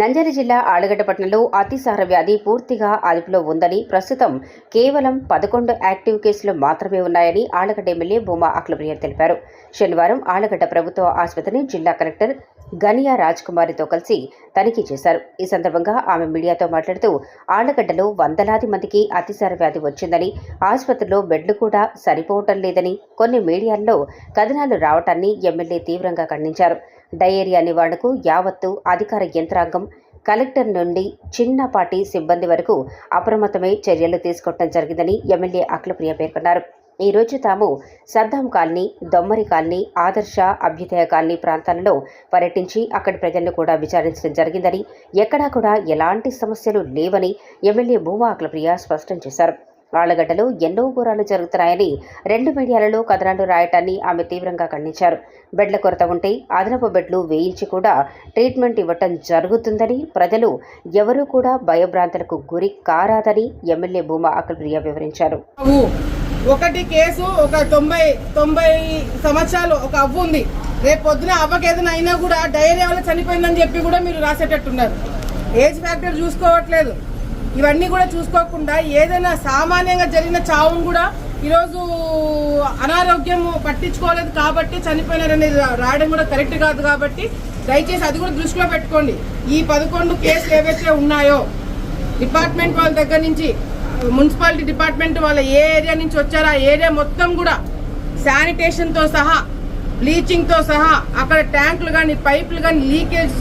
నంద్యాల జిల్లా ఆలగడ్డపట్నంలో అతిసార వ్యాధి పూర్తిగా అదుపులో ఉందని ప్రస్తుతం కేవలం పదకొండు యాక్టివ్ కేసులు మాత్రమే ఉన్నాయని ఆలగడ్డ ఎమ్మెల్యే భూమా అఖిలప్రియ తెలిపారు. శనివారం ఆలగడ్డ ప్రభుత్వ ఆసుపత్రిని జిల్లా కలెక్టర్ గనియా రాజ్కుమారితో కలిసి తనిఖీ చేశారు. ఈ సందర్భంగా ఆమె మీడియాతో మాట్లాడుతూ ఆళ్ళగడ్డలో వందలాది మందికి అతిసార వ్యాధి వచ్చిందని ఆసుపత్రిలో బెడ్లు కూడా సరిపోవటం లేదని కొన్ని మీడియాల్లో కథనాలు రావటాన్ని ఎమ్మెల్యే తీవ్రంగా ఖండించారు. డయేరియా నివారణకు యావత్తు అధికార యంత్రాంగం కలెక్టర్ నుండి చిన్నపాటి సిబ్బంది వరకు అప్రమత్తమై చర్యలు తీసుకోవడం జరిగిందని ఎమ్మెల్యే అఖిలప్రియ పేర్కొన్నారు. ఈ రోజు తాము సద్దాం కాలనీ దొమ్మరి కాలనీ ఆదర్శ అభ్యుదయ కాలనీ ప్రాంతాలలో పర్యటించి అక్కడి ప్రజలను కూడా విచారించడం జరిగిందని ఎక్కడా కూడా ఎలాంటి సమస్యలు లేవని ఎమ్మెల్యే భూమా అఖిలప్రియ స్పష్టం చేశారు. ఆళ్ళగడ్డలో ఎన్నో ఘోరాలు జరుగుతున్నాయని రెండు మీడియాలలో కథనాలు రాయటాన్ని ఆమె తీవ్రంగా ఖండించారు. బెడ్ల కొరత ఉంటే అదనపు బెడ్లు వేయించి కూడా ట్రీట్మెంట్ ఇవ్వటం జరుగుతుందని ప్రజలు ఎవరూ కూడా భయభ్రాంతులకు గురి కారాదని ఎమ్మెల్యే భూమా అఖిలప్రియ వివరించారు. ఒకటి కేసు ఒక తొంభై తొంభై సంవత్సరాలు ఒక అవ్వు ఉంది. రేపు పొద్దున అవ్వకి ఏదైనా అయినా కూడా డైరీ వల్ల చనిపోయిందని చెప్పి కూడా మీరు రాసేటట్టున్నారు. Age factor చూసుకోవట్లేదు. ఇవన్నీ కూడా చూసుకోకుండా ఏదైనా సామాన్యంగా జరిగిన చావును కూడా ఈరోజు అనారోగ్యం పట్టించుకోలేదు కాబట్టి చనిపోయినారనేది రా- రాయడం కూడా కరెక్ట్ కాదు కాబట్టి దయచేసి అది కూడా దృష్టిలో పెట్టుకోండి. ఈ పదకొండు కేసులు ఏవైతే ఉన్నాయో డిపార్ట్మెంట్ వాళ్ళ దగ్గర నుంచి మున్సిపాలిటీ డిపార్ట్మెంట్ వాళ్ళ ఏ ఏరియా నుంచి వచ్చారో ఆ ఏరియా మొత్తం కూడా శానిటేషన్తో సహా బ్లీచింగ్తో సహా అక్కడ ట్యాంకులు కానీ పైపులు కానీ లీకేజ్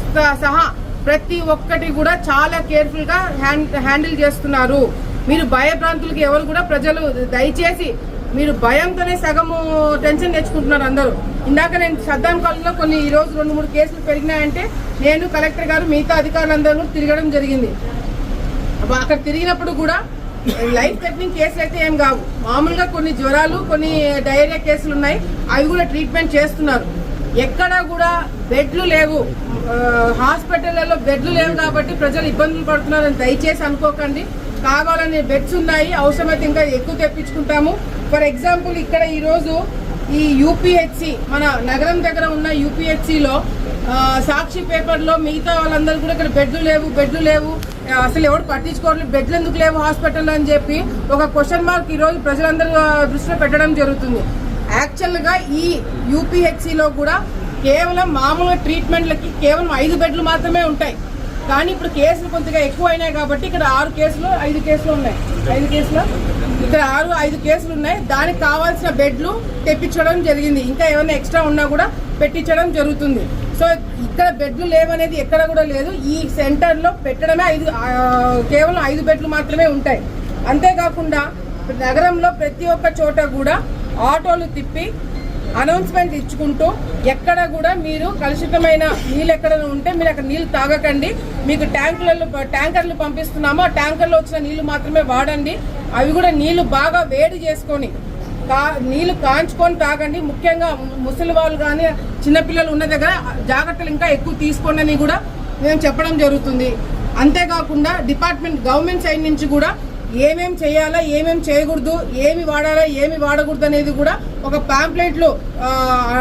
సహా ప్రతి ఒక్కటి కూడా చాలా కేర్ఫుల్గా హ్యాండ్ హ్యాండిల్ చేస్తున్నారు. మీరు భయభ్రాంతులకి ఎవరు కూడా ప్రజలు దయచేసి మీరు భయంతోనే సగము టెన్షన్ తెచ్చుకుంటున్నారు అందరూ. ఇందాక నేను సద్దాం కాలంలో కొన్ని ఈ రోజు రెండు మూడు కేసులు పెరిగినాయంటే నేను కలెక్టర్ గారు మిగతా అధికారులందరూ తిరగడం జరిగింది. అక్కడ తిరిగినప్పుడు కూడా లైఫ్ థ్రెటనింగ్ కేసులు అయితే ఏం కావు. మామూలుగా కొన్ని జ్వరాలు కొన్ని డయేరియా కేసులు ఉన్నాయి. అవి కూడా ట్రీట్మెంట్ చేస్తున్నారు. ఎక్కడా కూడా బెడ్లు లేవు. హాస్పిటళ్ళలో బెడ్లు లేవు కాబట్టి ప్రజలు ఇబ్బందులు పడుతున్నారని దయచేసి అనుకోకండి. కావాలని బెడ్స్ ఉన్నాయి అవసరమైతే ఇంకా ఎక్కువ తెప్పించుకుంటాము. ఫర్ ఎగ్జాంపుల్ ఇక్కడ ఈరోజు ఈ యూపీహెచ్సి మన నగరం దగ్గర ఉన్న యూపీహెచ్సిలో సాక్షి పేపర్లో మిగతా వాళ్ళందరూ కూడా ఇక్కడ బెడ్లు లేవు బెడ్లు లేవు. అసలు ఎవరు పట్టించుకోవట్లేదు బెడ్లు ఎందుకు లేవు హాస్పిటల్లో అని చెప్పి ఒక క్వశ్చన్ మార్క్ ఈరోజు ప్రజలందరూ దృష్టిలో పెట్టడం జరుగుతుంది. యాక్చువల్గా ఈ యూపీహెచ్సిలో కూడా కేవలం మామూలుగా ట్రీట్మెంట్లకి కేవలం ఐదు బెడ్లు మాత్రమే ఉంటాయి. కానీ ఇప్పుడు కేసులు కొద్దిగా ఎక్కువ అయినాయి కాబట్టి ఇక్కడ ఆరు కేసులు ఐదు కేసులు ఉన్నాయి. ఐదు కేసులు? ఇక్కడ ఆరు ఐదు కేసులు ఉన్నాయి. దానికి కావాల్సిన బెడ్లు తెప్పించడం జరిగింది. ఇంకా ఏమైనా ఎక్స్ట్రా ఉన్నా కూడా పెట్టించడం జరుగుతుంది. సో ఇక్కడ బెడ్లు లేవనేది ఎక్కడ కూడా లేదు. ఈ సెంటర్లో పెట్టడమే ఐదు కేవలం ఐదు బెడ్లు మాత్రమే ఉంటాయి. అంతేకాకుండా నగరంలో ప్రతి ఒక్క చోట కూడా ఆటోలు తిప్పి అనౌన్స్మెంట్ ఇచ్చుకుంటూ ఎక్కడ కూడా మీరు కలుషితమైన నీళ్ళు ఎక్కడ ఉంటే మీరు అక్కడ నీళ్ళు తాగకండి. మీకు ట్యాంకులలో ట్యాంకర్లు పంపిస్తున్నాము. ఆ ట్యాంకర్లో వచ్చిన నీళ్ళు మాత్రమే వాడండి. అవి కూడా నీళ్ళు బాగా వేడి చేసుకొని కా నీళ్ళు కాంచుకొని తాగండి. ముఖ్యంగా ముసలి వాళ్ళు కానీ చిన్నపిల్లలు ఉన్న దగ్గర జాగ్రత్తలు ఇంకా ఎక్కువ తీసుకోండి కూడా మేము చెప్పడం జరుగుతుంది. అంతేకాకుండా డిపార్ట్మెంట్ గవర్నమెంట్ సైడ్ నుంచి కూడా ఏమేం చేయాలా ఏమేం చేయకూడదు ఏమి వాడాలా ఏమి వాడకూడదు అనేది కూడా ఒక పాంప్లెట్లో ఆ,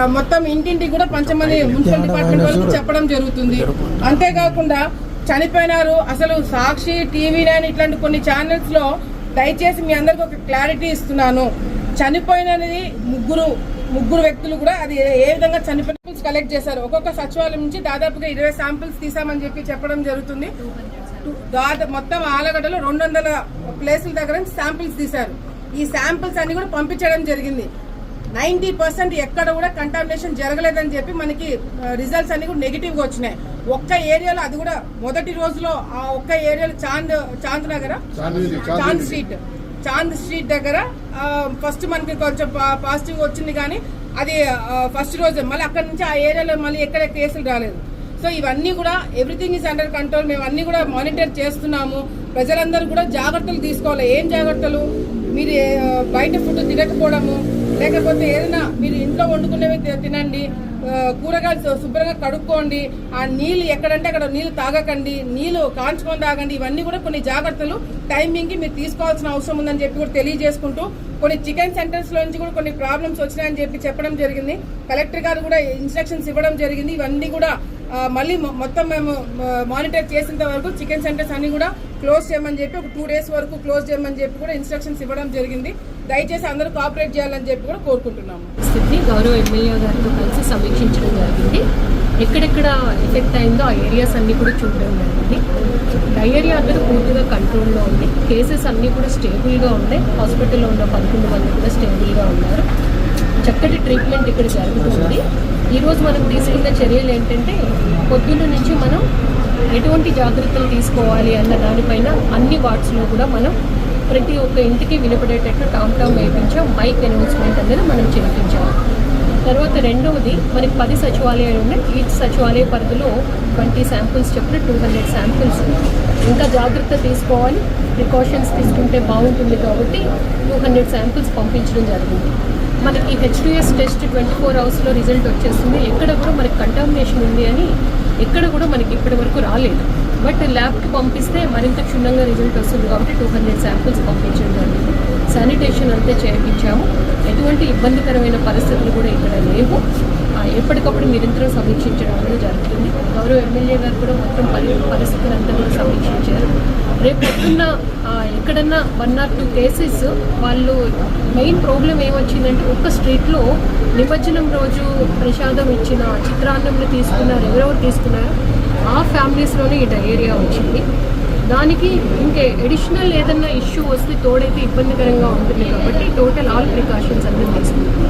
మొత్తం ఇంటింటికి కూడా పంచమని మున్సిపల్ డిపార్ట్మెంట్ వాళ్ళకి చెప్పడం జరుగుతుంది. అంతేకాకుండా చనిపోయినారు అసలు సాక్షి టీవీ నైన్ ఇట్లాంటి కొన్ని ఛానల్స్లో దయచేసి మీ అందరికి ఒక క్లారిటీ ఇస్తున్నాను. చనిపోయినది ముగ్గురు ముగ్గురు వ్యక్తులు కూడా అది ఏ విధంగా చనిపోయిన కలెక్ట్ చేశారు? ఒక్కొక్క సచివాలయం నుంచి దాదాపుగా ఇరవై శాంపిల్స్ తీసామని చెప్పి చెప్పడం జరుగుతుంది. టు- దాదా మొత్తం ఆలగడ్డలో రెండు వందల ప్లేసుల దగ్గర శాంపిల్స్ తీశారు. ఈ శాంపిల్స్ అన్ని కూడా పంపించడం జరిగింది. నైన్టీ పర్సెంట్ ఎక్కడ కూడా కంటామినేషన్ జరగలేదని చెప్పి మనకి రిజల్ట్స్ అన్ని కూడా నెగిటివ్గా వచ్చినాయి. ఒక్క ఏరియాలో అది కూడా మొదటి రోజులో ఆ ఒక్క ఏరియాలో చాంద్ చాంద్ నగర? చాంద్ స్ట్రీట్. చాంద్ స్ట్రీట్ దగ్గర ఫస్ట్ మనకి కొంచెం పాజిటివ్ వచ్చింది కానీ అది ఫస్ట్ రోజు. మళ్ళీ అక్కడ నుంచి ఆ ఏరియాలో మళ్ళీ ఎక్కడ కేసులు రాలేదు. సో ఇవన్నీ కూడా ఎవ్రీథింగ్ ఈజ్ అండర్ కంట్రోల్ మేము అన్ని కూడా మానిటర్ చేస్తున్నాము. ప్రజలందరూ కూడా జాగ్రత్తలు తీసుకోవాలి. ఏం జాగ్రత్తలు? మీరు బయట ఫుడ్ తినకపోవడము లేకపోతే ఏదైనా మీరు ఇంట్లో వండుకునేవి తినండి కూరగాయలు శుభ్రంగా కడుక్కోండి ఆ నీళ్ళు ఎక్కడంటే అక్కడ నీళ్ళు తాగకండి నీళ్ళు కాంచుకొని తాగండి. ఇవన్నీ కూడా కొన్ని జాగ్రత్తలు టైమింగ్కి మీరు తీసుకోవాల్సిన అవసరం ఉందని చెప్పి కూడా తెలియజేసుకుంటూ కొన్ని చికెన్ సెంటర్స్లో నుంచి కూడా కొన్ని ప్రాబ్లమ్స్ వచ్చినాయని చెప్పి చెప్పడం జరిగింది. కలెక్టర్ గారు కూడా ఇన్స్ట్రక్షన్స్ ఇవ్వడం జరిగింది. ఇవన్నీ కూడా మళ్ళీ మొత్తం మేము మానిటర్ చేసేంత వరకు చికెన్ సెంటర్స్ అన్ని కూడా క్లోజ్ చేయమని చెప్పి ఒక టూ డేస్ వరకు క్లోజ్ చేయమని చెప్పి కూడా ఇన్స్ట్రక్షన్స్ ఇవ్వడం జరిగింది. దయచేసి అందరూ కోఆపరేట్ చేయాలని చెప్పి కూడా కోరుకుంటున్నాము. స్థితిని గౌరవ ఎమ్మెల్యే గారితో కలిసి సమీక్షించడం జరిగింది. ఎక్కడెక్కడ ఎఫెక్ట్ అయిందో ఆ ఏరియాస్ అన్నీ కూడా చూడడం జరిగింది. డయేరియా అనేది పూర్తిగా కంట్రోల్లో ఉంది. కేసెస్ అన్నీ కూడా స్టేబుల్గా ఉన్నాయి. హాస్పిటల్లో ఉన్న పదకొండు మంది కూడా స్టేబుల్గా ఉన్నారు. చక్కటి ట్రీట్మెంట్ ఇక్కడ జరుగుతుంది. ఈరోజు మనం తీసుకున్న చర్యలు ఏంటంటే పొద్దున్న నుంచి మనం ఎటువంటి జాగ్రత్తలు తీసుకోవాలి అన్న దానిపైన అన్ని వార్డ్స్లో కూడా మనం ప్రతి ఒక్క ఇంటికి వినపడేటట్టు టామ్ టామ్ వేయించాం మైక్ అనౌన్స్మెంట్ అనేది మనం చేయించాం. తర్వాత రెండవది మనకి పది సచివాలయాలు ఉన్నాయి. ఈచ్ సచివాలయ పరిధిలో ట్వంటీ శాంపుల్స్ చెప్పిన టూ హండ్రెడ్ శాంపుల్స్ ఇంకా జాగ్రత్త తీసుకోవాలి. ప్రికాషన్స్ తీసుకుంటే బాగుంటుంది కాబట్టి టూ హండ్రెడ్ శాంపుల్స్ పంపించడం జరిగింది. మనకి హెచ్డిఎస్ టెస్ట్ ట్వంటీ ఫోర్ అవర్స్లో రిజల్ట్ వచ్చేస్తుంది. ఎక్కడ కూడా మనకి కంటామినేషన్ ఉంది అని ఎక్కడ కూడా మనకి ఇప్పటి వరకు రాలేదు. బట్ ల్యాబ్కి పంపిస్తే మరింత క్షుణ్ణంగా రిజల్ట్ వస్తుంది కాబట్టి టూ హండ్రెడ్ శాంపుల్స్ పంపించడం జరిగింది. శానిటేషన్ అంతే చేయించాము. ఎటువంటి ఇబ్బందికరమైన పరిస్థితులు కూడా ఇక్కడ లేవు. ఎప్పటికప్పుడు నిరంతరం సమీక్షించడం అనేది జరుగుతుంది. గౌరవ ఎమ్మెల్యే గారు కూడా మొత్తం పరి పరిస్థితులంతా కూడా సమీక్షించారు. రేపు పొద్దున్న ఎక్కడన్నా వన్ ఆర్ టూ కేసెస్ వాళ్ళు మెయిన్ ప్రాబ్లం ఏమొచ్చిందంటే ఒక్క స్ట్రీట్లో నిమజ్జనం రోజు ప్రసాదం ఇచ్చిన చిత్రాన్నంలో తీసుకున్నారు ఎవరెవరు తీసుకున్నారో? ఆ ఫ్యామిలీస్లోనే ఈ డయేరియా వచ్చింది. దానికి ఇంకే అడిషనల్ ఏదన్నా ఇష్యూ వస్తే తోడైతే ఇబ్బందికరంగా ఉంటుంది కాబట్టి టోటల్ ఆల్ ప్రికాషన్స్ అన్నీ తీసుకుంటాం